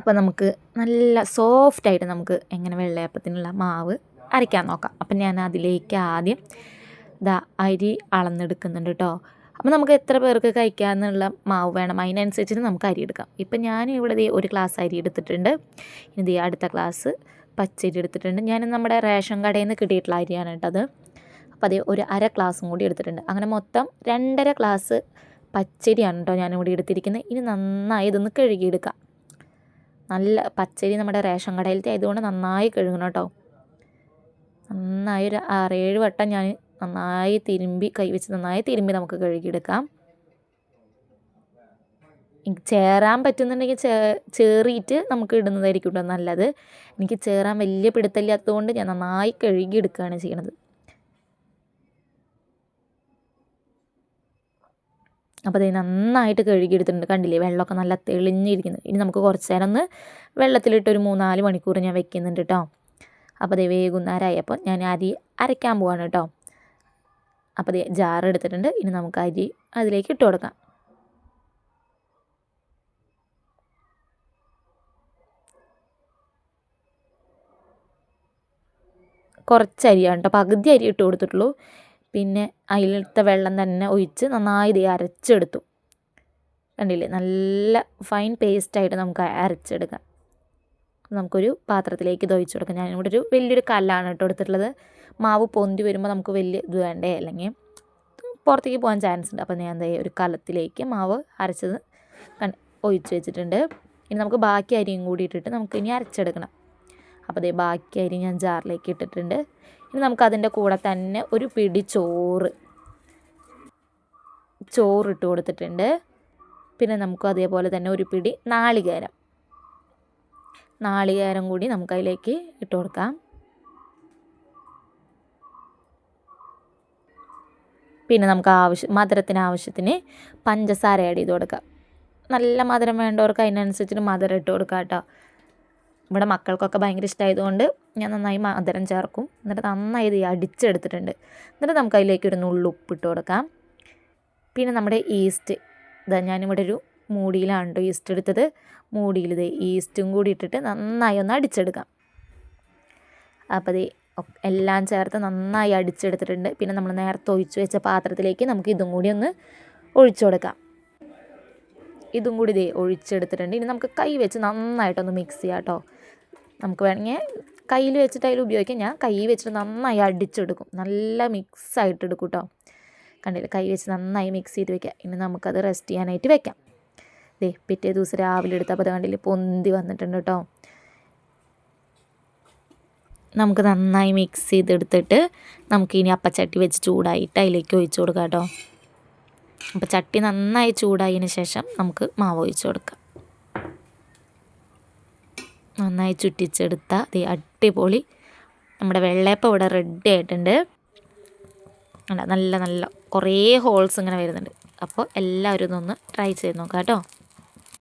അപ്പോൾ നമുക്ക് നല്ല സോഫ്റ്റായിട്ട് നമുക്ക് എങ്ങനെ വെള്ളയപ്പത്തിനുള്ള മാവ് അരയ്ക്കാൻ നോക്കാം. അപ്പം ഞാൻ അതിലേക്ക് ആദ്യം ഇതാ അരി അളന്നെടുക്കുന്നുണ്ട് കേട്ടോ അപ്പോൾ നമുക്ക് എത്ര പേർക്ക് കഴിക്കാമെന്നുള്ള മാവ് വേണം? അതിനനുസരിച്ചിട്ട് നമുക്ക് അരി എടുക്കാം. ഇപ്പം ഞാൻ ഇവിടെ ഒരു ഗ്ലാസ് അരി എടുത്തിട്ടുണ്ട്. ഇനി അടുത്ത ഗ്ലാസ് പച്ചരി എടുത്തിട്ടുണ്ട്. ഞാൻ നമ്മുടെ റേഷൻ കടയിൽ നിന്ന് കിട്ടിയിട്ടുള്ള അരിയാണ് കേട്ടത് അപ്പോൾ അതേ ഒരു അര ഗ്ലാസും കൂടി എടുത്തിട്ടുണ്ട്. അങ്ങനെ മൊത്തം രണ്ടര ഗ്ലാസ് പച്ചരിയാണ് കേട്ടോ ഞാനിവിടെ എടുത്തിരിക്കുന്നത്. ഇനി നന്നായി ഇതൊന്ന് കഴുകിയെടുക്കാം. നല്ല പച്ചരി നമ്മുടെ റേഷൻ കടയിലത്തെ ആയതുകൊണ്ട് നന്നായി കഴുകണം കേട്ടോ. നന്നായി ഒരു ആറേഴ് വട്ടം ഞാൻ നന്നായി തിരുമ്പി കൈവച്ച് നന്നായി തിരുമ്പി നമുക്ക് കഴുകിയെടുക്കാം. ചേരാൻ പറ്റുന്നുണ്ടെങ്കിൽ ചേ ചേറിയിട്ട് നമുക്ക് ഇടുന്നതായിരിക്കും കേട്ടോ നല്ലത്. എനിക്ക് ചേറാൻ വലിയ പിടുത്തമില്ലാത്തതുകൊണ്ട് ഞാൻ നന്നായി കഴുകിയെടുക്കുകയാണ് ചെയ്യണത്. അപ്പോൾ അത് നന്നായിട്ട് കഴുകിയെടുത്തിട്ടുണ്ട്. കണ്ടില്ലേ? വെള്ളമൊക്കെ നല്ല തെളിഞ്ഞിരിക്കുന്നത് ഇനി നമുക്ക് കുറച്ച് നേരം ഒന്ന് വെള്ളത്തിലിട്ട് ഒരു മൂന്നാൽ മണിക്കൂർ ഞാൻ വെക്കുന്നുണ്ട് കേട്ടോ അപ്പോൾ അതേ വൈകുന്നേരമായപ്പോൾ ഞാൻ അരി അരയ്ക്കാൻ പോവാണ് കേട്ടോ അപ്പോൾ അതേ ജാർ എടുത്തിട്ടുണ്ട്. ഇനി നമുക്ക് അരി അതിലേക്ക് ഇട്ട് കൊടുക്കാം. കുറച്ച് അരിയാണ് കേട്ടോ പകുതി അരി ഇട്ട് കൊടുത്തിട്ടുള്ളൂ. പിന്നെ അതിലത്തെ വെള്ളം തന്നെ ഒഴിച്ച് നന്നായി ഇത് അരച്ചെടുത്തു. കണ്ടില്ലേ? നല്ല ഫൈൻ പേസ്റ്റായിട്ട് നമുക്ക് അരച്ചെടുക്കാം. നമുക്കൊരു പാത്രത്തിലേക്ക് ഇത് കൊടുക്കാം. ഞാനിവിടെ ഒരു വലിയൊരു കല്ലാണ് കേട്ടോ എടുത്തിട്ടുള്ളത്. മാവ് പൊന്തി വരുമ്പോൾ നമുക്ക് വലിയ ഇത് വേണ്ടേ? അല്ലെങ്കിൽ പുറത്തേക്ക് പോകാൻ ചാൻസ് ഉണ്ട്. അപ്പോൾ ഞാൻ എന്താ ഒരു കലത്തിലേക്ക് മാവ് അരച്ചത് ഒഴിച്ച് വെച്ചിട്ടുണ്ട്. ഇനി നമുക്ക് ബാക്കി അരിയും കൂടി ഇട്ടിട്ട് നമുക്ക് ഇനി അരച്ചെടുക്കണം. അപ്പോൾ അതേ ബാക്കി അരി ഞാൻ ജാറിലേക്ക് ഇട്ടിട്ടുണ്ട്. ഇനി നമുക്ക് അതിന്റെ കൂടെ തന്നെ ഒരു പിടി ചോറ്. ചോറ് ഇട്ട് കൊടുത്തിട്ടുണ്ട്. പിന്നെ നമുക്ക് അതേപോലെ തന്നെ ഒരു പിടി നാളികേരം. നാളികേരം കൂടി നമുക്കതിലേക്ക് ഇട്ട് കൊടുക്കാം. പിന്നെ നമുക്ക് ആവശ്യം മധുരത്തിന് ആവശ്യത്തിന് പഞ്ചസാര ആഡ് ചെയ്ത് കൊടുക്കാം. നല്ല മധുരം വേണ്ടവർക്ക് അതിനനുസരിച്ചിട്ട് മധുരം ഇട്ട് കൊടുക്കാം കേട്ടോ. ഇവിടെ മക്കൾക്കൊക്കെ ഭയങ്കര ഇഷ്ടമായതുകൊണ്ട് ഞാൻ നന്നായി മധുരം ചേർക്കും. എന്നിട്ട് നന്നായി ഇത് അടിച്ചെടുത്തിട്ടുണ്ട്. എന്നിട്ട് നമുക്ക് അതിലേക്ക് ഒരു നുള്ളു ഉപ്പിട്ട് കൊടുക്കാം. പിന്നെ നമ്മുടെ ഈസ്റ്റ്. ഇതാ ഞാനിവിടെ ഒരു മൂടിയിലാണ് കേട്ടോ ഈസ്റ്റ് എടുത്തത്. മൂടിയിൽ ഇത് ഈസ്റ്റും കൂടി ഇട്ടിട്ട് നന്നായി ഒന്ന് അടിച്ചെടുക്കാം. അപ്പോൾ ഇത് എല്ലാം ചേർത്ത് നന്നായി അടിച്ചെടുത്തിട്ടുണ്ട്. പിന്നെ നമ്മൾ നേരത്തെ ഒഴിച്ചു വെച്ച പാത്രത്തിലേക്ക് നമുക്ക് ഇതും കൂടി ഒന്ന് ഒഴിച്ചു കൊടുക്കാം. ഇതും കൂടി ഇതേ ഒഴിച്ചെടുത്തിട്ടുണ്ട്. ഇനി നമുക്ക് കൈ വെച്ച് നന്നായിട്ടൊന്ന് മിക്സ് ചെയ്യാം കേട്ടോ. നമുക്ക് വേണമെങ്കിൽ കയ്യിൽ വെച്ചിട്ട് അതിൽ ഉപയോഗിക്കാം. ഞാൻ കൈ വെച്ചിട്ട് നന്നായി അടിച്ചെടുക്കും. നല്ല മിക്സ് ആയിട്ട് എടുക്കും കേട്ടോ കണ്ടില്ല? കൈ വെച്ച് നന്നായി മിക്സ് ചെയ്ത് വെക്കാം ഇനി നമുക്കത് റെസ്റ്റ് ചെയ്യാനായിട്ട് വെക്കാം. ദേ പിറ്റേ ദിവസം രാവിലെ എടുത്തപ്പോൾ അത് കണ്ടില്ലേ? പൊന്തി വന്നിട്ടുണ്ട് കേട്ടോ നമുക്ക് നന്നായി മിക്സ് ചെയ്തെടുത്തിട്ട് നമുക്ക് ഇനി അപ്പച്ചട്ടി വെച്ച് ചൂടായിട്ട് അതിലേക്ക് ഒഴിച്ചു കൊടുക്കാം കേട്ടോ അപ്പോൾ ചട്ടി നന്നായി ചൂടായതിന് ശേഷം നമുക്ക് മാവ് ഒഴിച്ചു കൊടുക്കാം. നന്നായി ചുറ്റിച്ചെടുത്ത ദേ അടിപൊളി നമ്മുടെ വെള്ളയപ്പം ഇവിടെ റെഡി ആയിട്ടുണ്ട്. നല്ല നല്ല കുറേ ഹോൾസ് ഇങ്ങനെ വരുന്നുണ്ട്. അപ്പോൾ എല്ലാവരും ഇതൊന്ന് ട്രൈ ചെയ്ത് നോക്കാം കേട്ടോ.